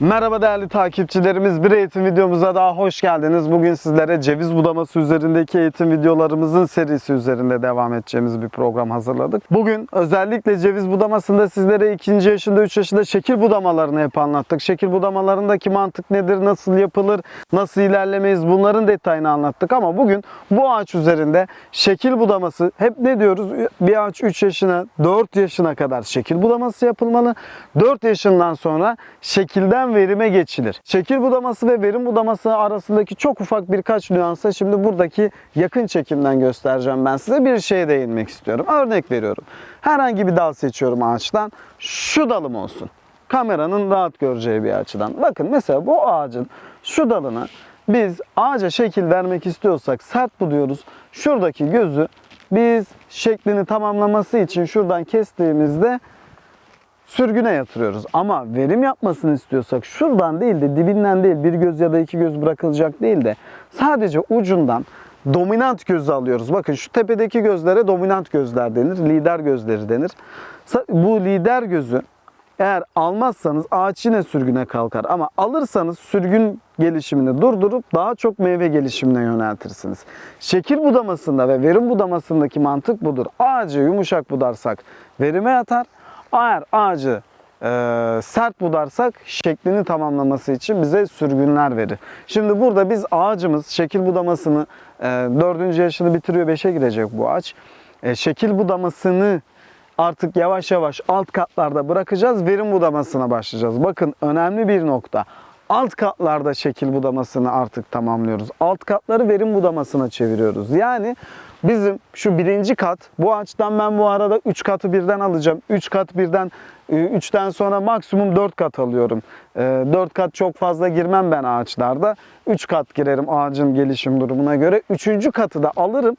Merhaba değerli takipçilerimiz. Bir eğitim videomuza daha hoş geldiniz. Bugün sizlere ceviz budaması üzerindeki eğitim videolarımızın serisi üzerinde devam edeceğimiz bir program hazırladık. Bugün özellikle ceviz budamasında sizlere 2. yaşında 3 yaşında şekil budamalarını hep anlattık. Şekil budamalarındaki mantık nedir, nasıl yapılır, nasıl ilerlemeyiz bunların detayını anlattık. Ama bugün bu ağaç üzerinde şekil budaması hep ne diyoruz? Bir ağaç 3 yaşına 4 yaşına kadar şekil budaması yapılmalı. 4 yaşından sonra şekilden verime geçilir. Şekil budaması ve verim budaması arasındaki çok ufak birkaç nüansa şimdi buradaki yakın çekimden göstereceğim ben size. Bir şeye değinmek istiyorum. Örnek veriyorum. Herhangi bir dal seçiyorum ağaçtan. Şu dalım olsun. Kameranın rahat göreceği bir açıdan. Bakın mesela bu ağacın şu dalına biz ağaca şekil vermek istiyorsak sert buluyoruz. Şuradaki gözü biz şeklini tamamlaması için şuradan kestiğimizde sürgüne yatırıyoruz. Ama verim yapmasını istiyorsak şuradan değil de dibinden değil bir göz ya da iki göz bırakılacak değil de sadece ucundan dominant gözü alıyoruz. Bakın şu tepedeki gözlere dominant gözler denir. Lider gözleri denir. Bu lider gözü eğer almazsanız ağaç yine sürgüne kalkar. Ama alırsanız sürgün gelişimini durdurup daha çok meyve gelişimine yöneltirsiniz. Şekil budamasında ve verim budamasındaki mantık budur. Ağacı yumuşak budarsak verime yatar. Eğer ağacı e, sert budarsak şeklini tamamlaması için bize sürgünler verir. Şimdi burada biz ağacımız şekil budamasını e, 4. yaşını bitiriyor 5'e girecek bu ağaç. E, şekil budamasını artık yavaş yavaş alt katlarda bırakacağız. Verim budamasına başlayacağız. Bakın önemli bir nokta. Alt katlarda şekil budamasını artık tamamlıyoruz. Alt katları verim budamasına çeviriyoruz. Yani bizim şu birinci kat bu ağaçtan ben bu arada 3 katı birden alacağım. 3 kat birden 3'ten sonra maksimum 4 kat alıyorum. 4 kat çok fazla girmem ben ağaçlarda. 3 kat girerim ağacın gelişim durumuna göre. 3. katı da alırım.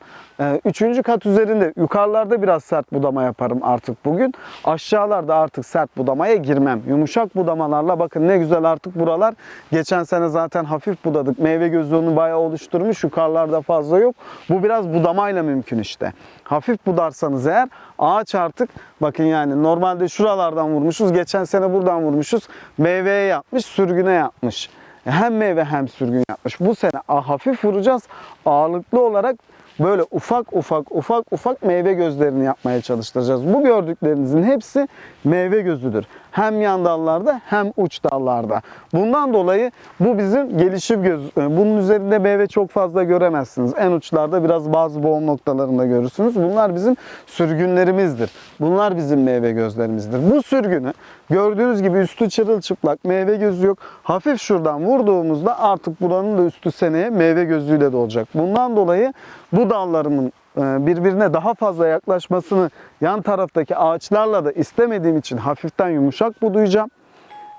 3. kat üzerinde yukarılarda biraz sert budama yaparım artık bugün. Aşağılarda artık sert budamaya girmem. Yumuşak budamalarla bakın ne güzel artık buralar. Geçen sene zaten hafif budadık. Meyve gözlüğünü bayağı oluşturmuş. Yukarılarda fazla yok. Bu biraz budamayla mümkün işte. Hafif budarsanız eğer ağaç artık bakın yani normalde şuralardan vurmuşuz. Geçen sene buradan vurmuşuz. Meyveye yapmış, sürgüne yapmış. Hem meyve hem sürgün yapmış. Bu sene hafif vuracağız. Ağırlıklı olarak böyle ufak ufak ufak ufak meyve gözlerini yapmaya çalıştıracağız. Bu gördüklerinizin hepsi meyve gözüdür. Hem yan dallarda hem uç dallarda. Bundan dolayı bu bizim gelişim göz. e, Bunun üzerinde meyve çok fazla göremezsiniz. En uçlarda biraz bazı boğum noktalarında görürsünüz. Bunlar bizim sürgünlerimizdir. Bunlar bizim meyve gözlerimizdir. Bu sürgünü gördüğünüz gibi üstü çırılçıplak meyve gözü yok. Hafif şuradan vurduğumuzda artık buranın da üstü seneye meyve gözüyle dolacak. Bundan dolayı bu dallarımın birbirine daha fazla yaklaşmasını yan taraftaki ağaçlarla da istemediğim için hafiften yumuşak budayacağım.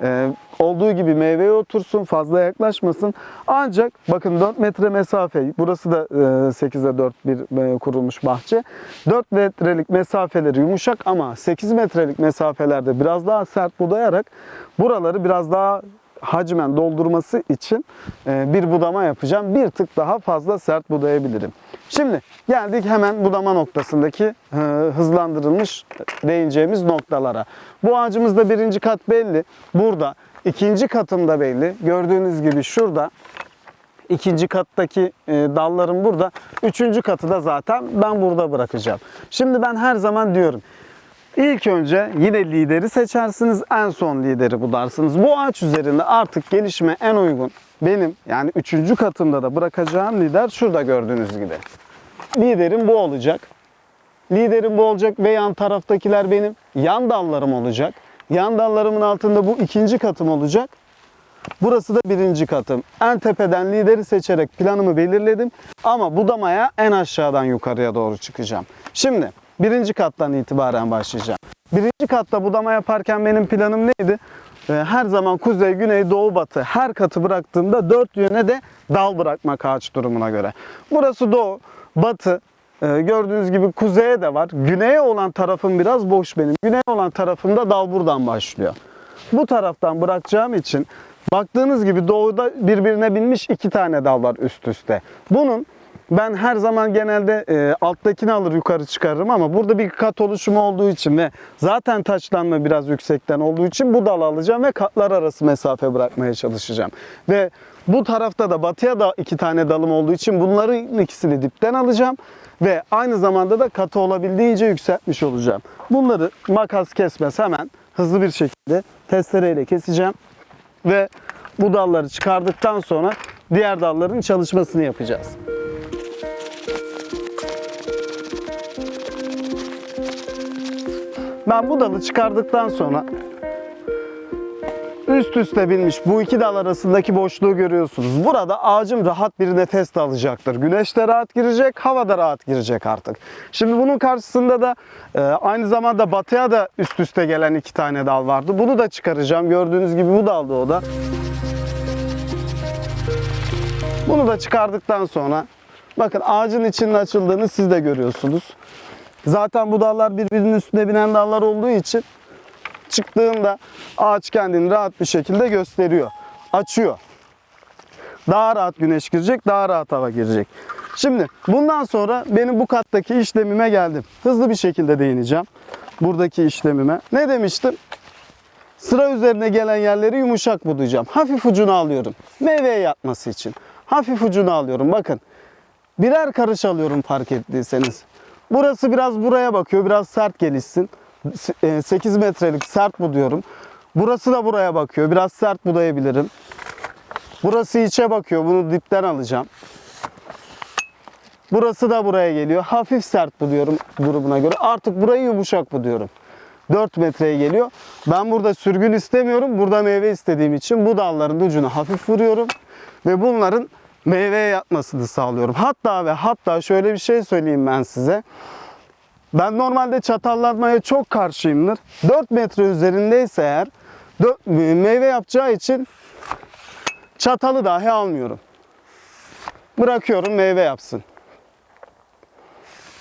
Ee, olduğu gibi meyveye otursun, fazla yaklaşmasın. Ancak bakın 4 metre mesafe, burası da e, 8'e 4 bir e, kurulmuş bahçe. 4 metrelik mesafeleri yumuşak ama 8 metrelik mesafelerde biraz daha sert budayarak buraları biraz daha hacmen doldurması için e, bir budama yapacağım. Bir tık daha fazla sert budayabilirim. Şimdi geldik hemen budama noktasındaki e, hızlandırılmış değineceğimiz noktalara. Bu ağacımızda birinci kat belli. Burada ikinci katımda belli. Gördüğünüz gibi şurada ikinci kattaki e, dallarım burada. Üçüncü katı da zaten ben burada bırakacağım. Şimdi ben her zaman diyorum. İlk önce yine lideri seçersiniz, en son lideri budarsınız. Bu ağaç üzerinde artık gelişime en uygun benim yani üçüncü katımda da bırakacağım lider şurada gördüğünüz gibi. Liderim bu olacak. Liderim bu olacak ve yan taraftakiler benim yan dallarım olacak. Yan dallarımın altında bu ikinci katım olacak. Burası da birinci katım. En tepeden lideri seçerek planımı belirledim. Ama budamaya en aşağıdan yukarıya doğru çıkacağım. Şimdi birinci kattan itibaren başlayacağım. Birinci katta budama yaparken benim planım neydi? Ee, Her zaman kuzey, güney, doğu, batı her katı bıraktığımda dört yöne de dal bırakmak ağaç durumuna göre. Burası doğu, batı, ee, gördüğünüz gibi kuzeye de var. Güneye olan tarafım biraz boş benim. Güney olan tarafımda dal buradan başlıyor. Bu taraftan bırakacağım için baktığınız gibi doğuda birbirine binmiş iki tane dal var üst üste. Bunun Ben her zaman genelde e, alttakini alır yukarı çıkarırım ama burada bir kat oluşumu olduğu için ve zaten taçlanma biraz yüksekten olduğu için bu dalı alacağım ve katlar arası mesafe bırakmaya çalışacağım. Ve bu tarafta da batıya da iki tane dalım olduğu için bunların ikisini dipten alacağım ve aynı zamanda da katı olabildiğince yükseltmiş olacağım. Bunları makas kesmez hemen hızlı bir şekilde testereyle keseceğim ve bu dalları çıkardıktan sonra diğer dalların çalışmasını yapacağız. Ben bu dalı çıkardıktan sonra üst üste binmiş bu iki dal arasındaki boşluğu görüyorsunuz. Burada ağacım rahat bir nefes de alacaktır. Güneş de rahat girecek, hava da rahat girecek artık. Şimdi bunun karşısında da e, aynı zamanda batıya da üst üste gelen iki tane dal vardı. Bunu da çıkaracağım. Gördüğünüz gibi bu daldı o da. Bunu da çıkardıktan sonra bakın ağacın içinin açıldığını siz de görüyorsunuz. Zaten bu dallar birbirinin üstüne binen dallar olduğu için çıktığında ağaç kendini rahat bir şekilde gösteriyor. Açıyor. Daha rahat güneş girecek, daha rahat hava girecek. Şimdi bundan sonra benim bu kattaki işlemime geldim. Hızlı bir şekilde değineceğim. Buradaki işlemime. Ne demiştim? Sıra üzerine gelen yerleri yumuşak budayacağım. Hafif ucunu alıyorum. Meyveye yatması için. Hafif ucunu alıyorum. Bakın. Birer karış alıyorum fark ettiyseniz. Burası biraz buraya bakıyor. Biraz sert gelişsin. S- e, 8 metrelik sert buduyorum. Burası da buraya bakıyor. Biraz sert budayabilirim. Burası içe bakıyor. Bunu dipten alacağım. Burası da buraya geliyor. Hafif sert buluyorum durumuna göre. Artık burayı yumuşak buluyorum. 4 metreye geliyor. Ben burada sürgün istemiyorum. Burada meyve istediğim için bu dalların ucunu hafif vuruyorum. Ve bunların meyveye yatmasını sağlıyorum. Hatta ve hatta şöyle bir şey söyleyeyim ben size. Ben normalde çatallanmaya çok karşıyımdır. 4 metre üzerindeyse eğer meyve yapacağı için çatalı dahi almıyorum. Bırakıyorum meyve yapsın.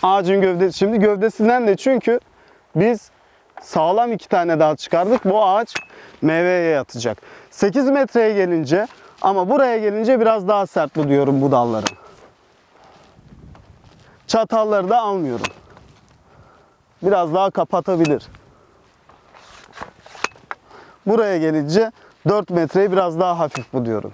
Ağacın gövdesi. Şimdi gövdesinden de çünkü biz sağlam iki tane dal çıkardık. Bu ağaç meyveye yatacak. 8 metreye gelince ama buraya gelince biraz daha sert buluyorum bu dalları. Çatalları da almıyorum. Biraz daha kapatabilir. Buraya gelince 4 metreyi biraz daha hafif buluyorum.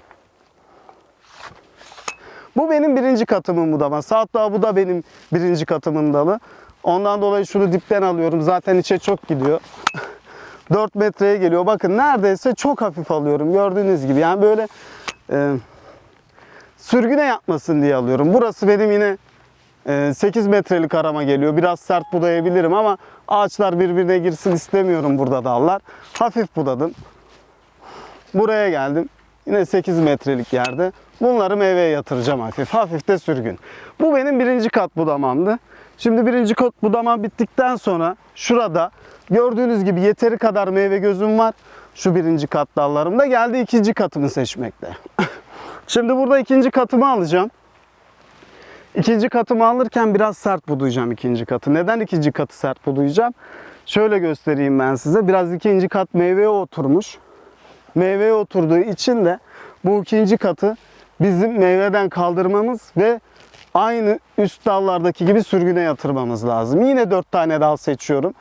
Bu benim birinci katımın budaması. Hatta bu da benim birinci katımın dalı. Ondan dolayı şunu dipten alıyorum. Zaten içe çok gidiyor. 4 metreye geliyor. Bakın neredeyse çok hafif alıyorum. Gördüğünüz gibi. Yani böyle e, sürgüne yapmasın diye alıyorum. Burası benim yine e, 8 metrelik arama geliyor. Biraz sert budayabilirim ama ağaçlar birbirine girsin istemiyorum burada dallar. Hafif budadım. Buraya geldim. Yine 8 metrelik yerde. Bunları meyveye yatıracağım hafif. Hafif de sürgün. Bu benim birinci kat budamamdı. Şimdi birinci kat budamam bittikten sonra şurada gördüğünüz gibi yeteri kadar meyve gözüm var. Şu birinci kat dallarımda geldi ikinci katımı seçmekte. Şimdi burada ikinci katımı alacağım. İkinci katımı alırken biraz sert budayacağım ikinci katı. Neden ikinci katı sert budayacağım? Şöyle göstereyim ben size. Biraz ikinci kat meyveye oturmuş. Meyveye oturduğu için de bu ikinci katı bizim meyveden kaldırmamız ve aynı üst dallardaki gibi sürgüne yatırmamız lazım. Yine dört tane dal seçiyorum.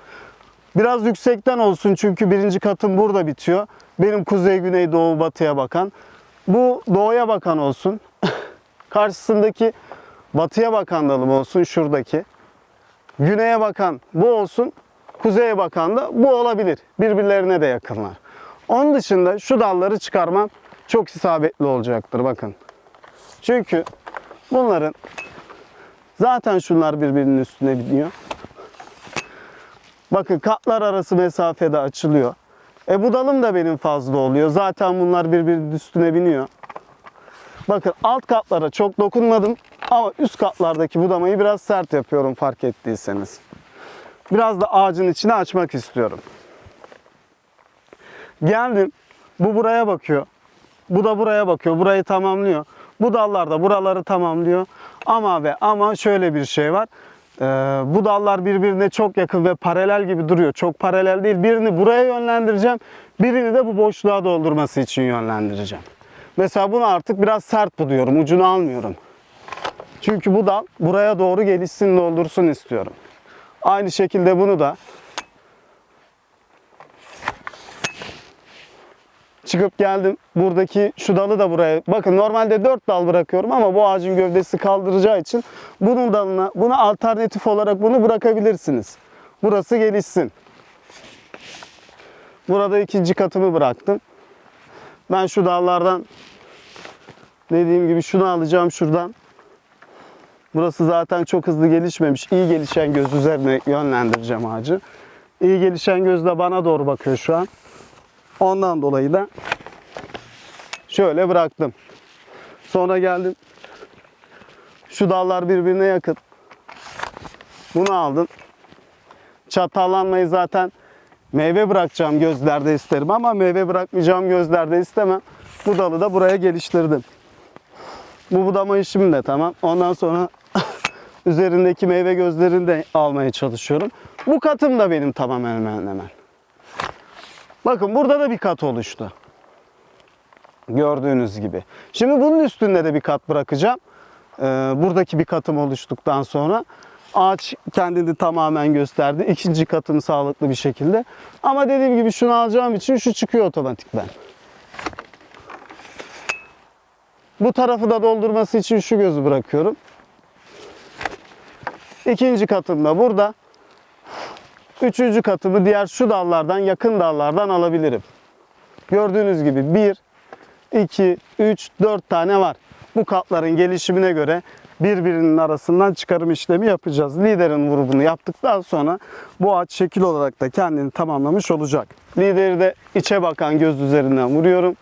Biraz yüksekten olsun çünkü birinci katım burada bitiyor. Benim kuzey, güney, doğu, batıya bakan. Bu doğuya bakan olsun. Karşısındaki batıya bakan dalım olsun şuradaki. Güneye bakan bu olsun. Kuzeye bakan da bu olabilir. Birbirlerine de yakınlar. Onun dışında şu dalları çıkarmam çok isabetli olacaktır bakın. Çünkü bunların zaten şunlar birbirinin üstüne biniyor. Bakın katlar arası mesafede açılıyor. E bu dalım da benim fazla oluyor. Zaten bunlar birbirinin üstüne biniyor. Bakın alt katlara çok dokunmadım ama üst katlardaki budamayı biraz sert yapıyorum fark ettiyseniz. Biraz da ağacın içine açmak istiyorum. Geldim. Bu buraya bakıyor. Bu da buraya bakıyor. Burayı tamamlıyor. Bu dallar da buraları tamamlıyor. Ama ve ama şöyle bir şey var. Ee, bu dallar birbirine çok yakın ve paralel gibi duruyor. Çok paralel değil. Birini buraya yönlendireceğim. Birini de bu boşluğa doldurması için yönlendireceğim. Mesela bunu artık biraz sert buluyorum. Ucunu almıyorum. Çünkü bu dal buraya doğru gelişsin doldursun istiyorum. Aynı şekilde bunu da çıkıp geldim. Buradaki şu dalı da buraya. Bakın normalde 4 dal bırakıyorum ama bu ağacın gövdesi kaldıracağı için bunun dalına, buna alternatif olarak bunu bırakabilirsiniz. Burası gelişsin. Burada ikinci katımı bıraktım. Ben şu dallardan dediğim gibi şunu alacağım şuradan. Burası zaten çok hızlı gelişmemiş. İyi gelişen göz üzerine yönlendireceğim ağacı. İyi gelişen göz de bana doğru bakıyor şu an. Ondan dolayı da şöyle bıraktım. Sonra geldim. Şu dallar birbirine yakın. Bunu aldım. Çatallanmayı zaten meyve bırakacağım gözlerde isterim ama meyve bırakmayacağım gözlerde istemem. Bu dalı da buraya geliştirdim. Bu budama işim de tamam. Ondan sonra üzerindeki meyve gözlerini de almaya çalışıyorum. Bu katım da benim tamamen hemen hemen. Bakın burada da bir kat oluştu. Gördüğünüz gibi. Şimdi bunun üstünde de bir kat bırakacağım. Ee, buradaki bir katım oluştuktan sonra ağaç kendini tamamen gösterdi. İkinci katım sağlıklı bir şekilde. Ama dediğim gibi şunu alacağım için şu çıkıyor otomatikten. Bu tarafı da doldurması için şu gözü bırakıyorum. İkinci katım da burada. Üçüncü katımı diğer şu dallardan, yakın dallardan alabilirim. Gördüğünüz gibi 1, 2, 3, 4 tane var. Bu katların gelişimine göre birbirinin arasından çıkarım işlemi yapacağız. Liderin vurumunu yaptıktan sonra bu ağaç şekil olarak da kendini tamamlamış olacak. Lideri de içe bakan göz üzerinden vuruyorum.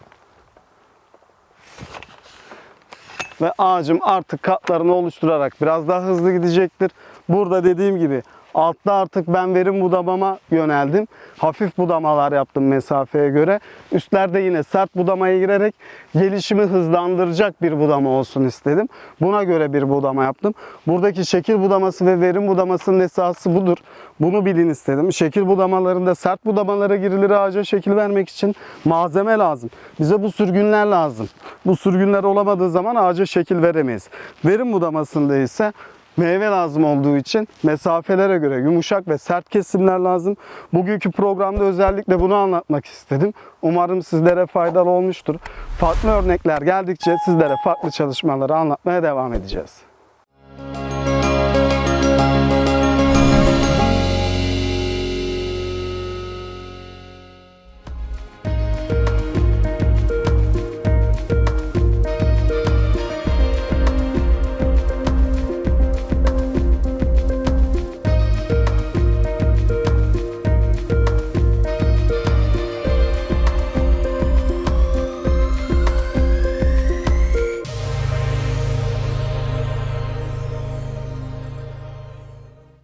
Ve ağacım artık katlarını oluşturarak biraz daha hızlı gidecektir. Burada dediğim gibi altta artık ben verim budamama yöneldim. Hafif budamalar yaptım mesafeye göre. Üstlerde yine sert budamaya girerek gelişimi hızlandıracak bir budama olsun istedim. Buna göre bir budama yaptım. Buradaki şekil budaması ve verim budamasının esası budur. Bunu bilin istedim. Şekil budamalarında sert budamalara girilir ağaca şekil vermek için malzeme lazım. Bize bu sürgünler lazım. Bu sürgünler olamadığı zaman ağaca şekil veremeyiz. Verim budamasında ise meyve lazım olduğu için mesafelere göre yumuşak ve sert kesimler lazım. Bugünkü programda özellikle bunu anlatmak istedim. Umarım sizlere faydalı olmuştur. Farklı örnekler geldikçe sizlere farklı çalışmaları anlatmaya devam edeceğiz.